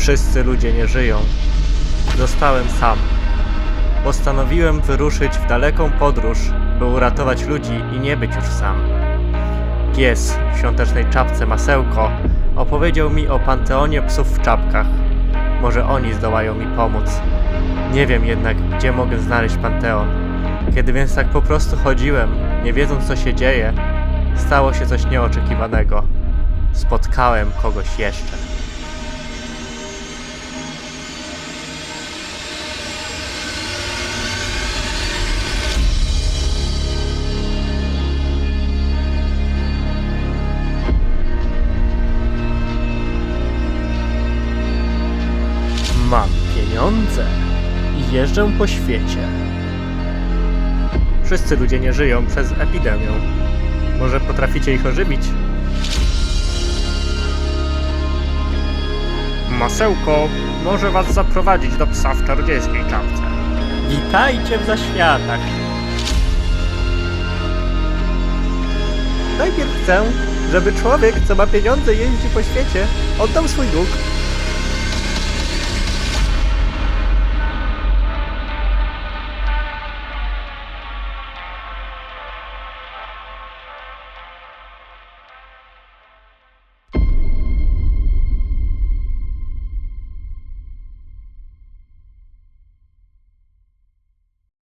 Wszyscy ludzie nie żyją. Zostałem sam. Postanowiłem wyruszyć w daleką podróż, by uratować ludzi i nie być już sam. Pies w świątecznej czapce masełko opowiedział mi o panteonie psów w czapkach. Może oni zdołają mi pomóc. Nie wiem jednak, gdzie mogę znaleźć panteon. Kiedy więc tak po prostu chodziłem, nie wiedząc co się dzieje, stało się coś nieoczekiwanego. Spotkałem kogoś jeszcze. Mam pieniądze i jeżdżę po świecie. Wszyscy ludzie nie żyją przez epidemię. Może potraficie ich ożywić? Masełko może was zaprowadzić do psa w czarodziejskiej czapce. Witajcie w zaświatach. Najpierw chcę, żeby człowiek, co ma pieniądze jeździ po świecie, oddał swój dług